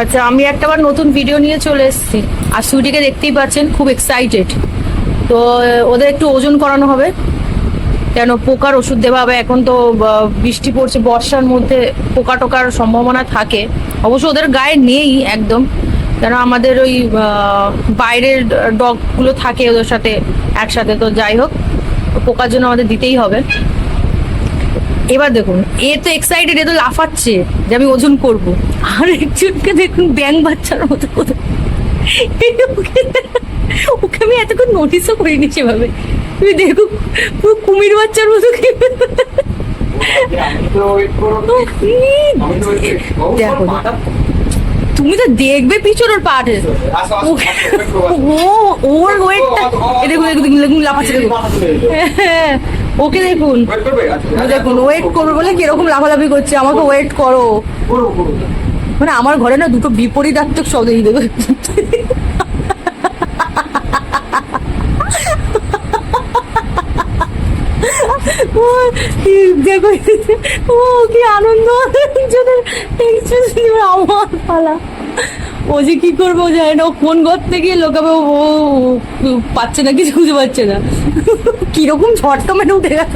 আচ্ছা আমি একটা বার নতুন ভিডিও নিয়ে চলে এসেছি। আর সুইটিকে দেখতেই পাচ্ছেন, খুব এক্সাইটেড তো, ওদের একটু ওজন করানো হবে। কেন, পোকার ওষুধ দেওয়া হবে। এখন তো বৃষ্টি পড়ছে, বর্ষার মধ্যে পোকা টোকার সম্ভাবনা থাকে। অবশ্য ওদের গায়ে নেই একদম। কেন, আমাদের ওই বাইরের ডগগুলো থাকে ওদের সাথে একসাথে। তো যাই হোক, পোকার জন্য আমাদের দিতেই হবে। এবার দেখুন এ তো এক্সাইটেড এ তো লাফাচ্ছে যে আমি ওজন করব। আর একজনকে দেখুন ব্যাং বাচ্চার মতো ওকে আমি এতক্ষণ নোটিসও করিনি সেভাবে। তুমি দেখো পুরো কুমির বাচ্চার মতো দেখো। তুমি তো দেখবে পিছনের পাটে ও, ওর ওয়েটটা দেখুন দেখুন লাফাচ্ছে, দেখুন। ওকে দেখুন। দেখুন ওয়েট করবে বলে কীরকম লাফালাফি করছে। আমাকে ওয়েট করো। মানে আমার ঘরে না দুটো বিপরীতাত্মক শব্দ কি- দেখো, ও, কি আনন্দ। আমার পালা। ও যে কি করব জানে না ও কোন ঘর থেকে লোকাবে ও পাচ্ছে না কিছু খুঁজে পাচ্ছে না। কীরকম ঝটকা মেরে উঠে গেল।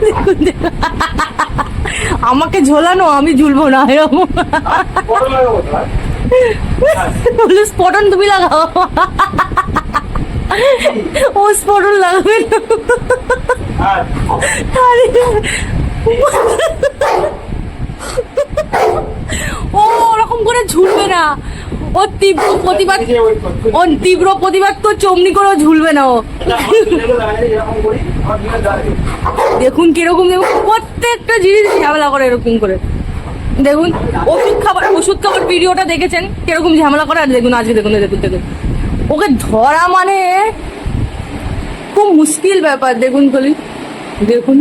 দেখুন। আমাকে ঝোলানো আমি ঝুলবো না এরকম। বলে স্পটন তুমি লাগাও। ও লাগাবে ও, ওরকম করে ঝুলবে না। ও তীব্র প্রতিবাদ ও তীব্র প্রতিবাদ তো চমনি করে ঝুলবে না ও। দেখুন কীরকম প্রত্যেকটা জিনিস ঝামেলা করে এরকম করে। দেখুন, ওষুধ খাবার ওষুধ খাবার ভিডিওটা দেখেছেন? কীরকম ঝামেলা করে? আর দেখুন, আজকে দেখুন দেখুন দেখুন। ওকে ধরা মানে? খুব মুশকিল ব্যাপার দেখুন বলি দেখুন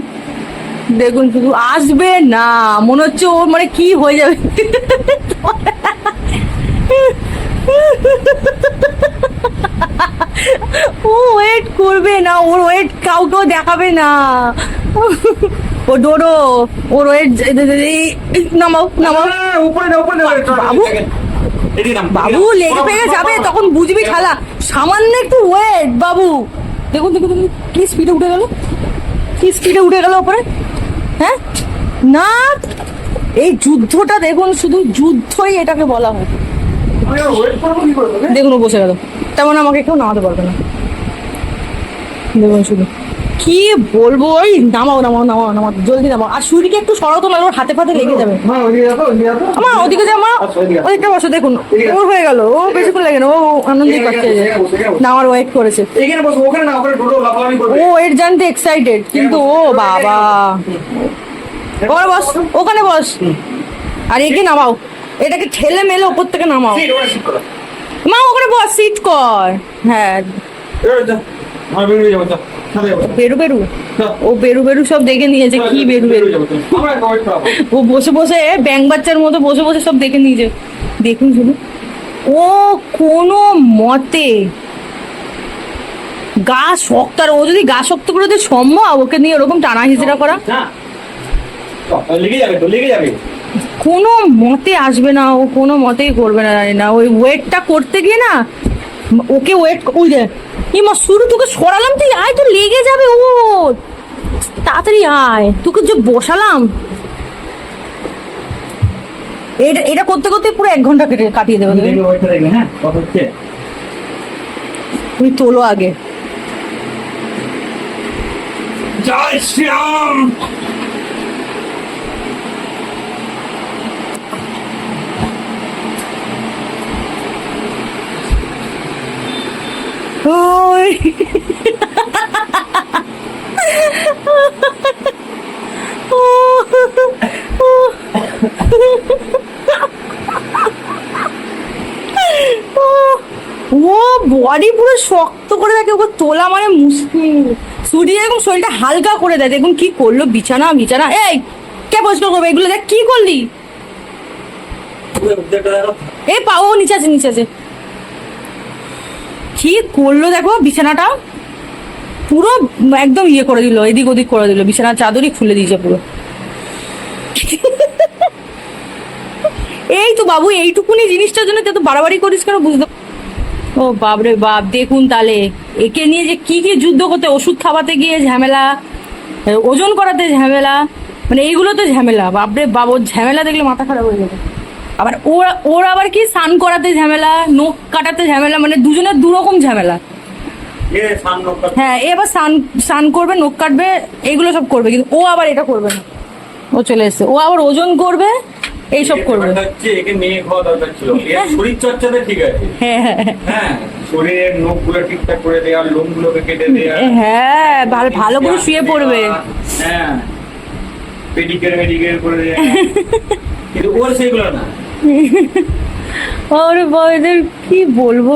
দেখুন শুধু আসবে না মনে হচ্ছে ওর মানে কি হয়ে যাবে। ও ওয়েট করবে না ওর ওয়েট কাউকেও দেখাবে না। ও ডোডো ওর ওয়েট নামাও নামাও। বাবু লেগে পেগে যাবে তখন বুঝবি খেলা। সামান্য একটু ওয়েট বাবু। দেখুন দেখুন দেখুন কি স্পিডে উঠে গেল। কি স্পিডে উঠে গেল ওপরে। হ্যাঁ? না। এই যুদ্ধটা দেখুন শুধু যুদ্ধই এটাকে বলা হয়। দেখুন বসে গেল। তেমন আমাকে কেউ নামাতে পারবে না। দেখুন শুধু। কি বলব? ওই নামাও নামাও নামাও নামাও জলদি নামাও। আর সুরিকে একটু সরাও তো ওর হাতে ফাতে লেগে যাবে। আমার ওদিকে যে আমার ওদিকটা বসো দেখুন। ওর হয়ে গেল ও বেশিক্ষণ লাগে না ও আনন্দই পাচ্ছে। না আমার ওয়েট করেছে ও এর জানতে এক্সাইটেড কিন্তু ও বাবা। ওখানে বস ওখানে বস। আর একে নামাও। এটাকে ঠেলে মেলে ওপর থেকে নামাও। মা ওখানে বস সিট কর। হ্যাঁ। বেরু বেরু? ও বেরু বেরু সব দেখে নিয়েছে কি বেরু বেরু? ও বসে বসে ব্যাং বাচ্চার মতো বসে বসে সব দেখে নিয়েছে। দেখুন শুধু ও কোনো মতে গা শক্ত আর ও যদি গা শক্ত করে দিতে সম্ভব ওকে নিয়ে ওরকম টানা হিজড়া করা? তো, তো কোনো মতে আসবে না ও কোনো মতেই করবে না জানি না। ওই ওয়েটটা করতে গিয়ে না ওকে ওয়েট ওই যে এই মা শুরু তোকে সরালাম তুই? আয় তো লেগে যাবে ও। তাড়াতাড়ি আয়। তোকে যে বসালাম। এটা এটা করতে করতে পুরো এক ঘণ্টা কেটে কাটিয়ে দেবে। হ্যাঁ? তুমি তোলো আগে। জয় শ্রীরাম! ওই ও বডি পুরো শক্ত করে দেখে ওকে তোলা মানে মুশকিল। সূর্য এরকম শরীরটা হালকা করে দেয়। দেখুন কি করল বিছানা বিছানা। এই কে পরিষ্কার করবে এগুলো? দেখ কি করলি? দেখো। এই পা ও নিচে আছে নিচে আছে। কি করল দেখো, বিছানাটা পুরো একদম ইয়ে করে দিল, এদিক ওদিক করে দিল, বিছানার চাদরই খুলে দিয়েছে পুরো। এই তো বাবু, এইটুকুনি জিনিসটার জন্য এত বাড়াবাড়ি করিস কেন বুঝতে ও বাপরে বাপ, দেখুন তাহলে, একে নিয়ে যে কি কি যুদ্ধ করতে, ওষুধ খাওয়াতে গিয়ে ঝামেলা, ওজন করাতে ঝামেলা মানে এইগুলো তো ঝামেলা, বাপরে বাপ, ওর ঝামেলা দেখলে মাথা খারাপ হয়ে যাবে। আবার ওর ওর আবার কি স্নান করাতে ঝামেলা নখ কাটাতে ঝামেলা মানে দুজনের দুরকম ঝামেলা। হ্যাঁ এ আবার স্নান স্নান করবে নখ কাটবে এইগুলো সব করবে কিন্তু ও আবার এটা করবে না। ও চলে এসছে। ও আবার ওজন করবে এইসব করবে। শরীর চর্চাতে ঠিক আছে। হ্যাঁ হ্যাঁ হ্যাঁ। হ্যাঁ শরীরের ঠিকঠাক করে কেটে হ্যাঁ ভালো ভালো করে শুয়ে পড়বে। হ্যাঁ করে কিন্তু ওর সেগুলো না। ওর বয়দের কি বলব?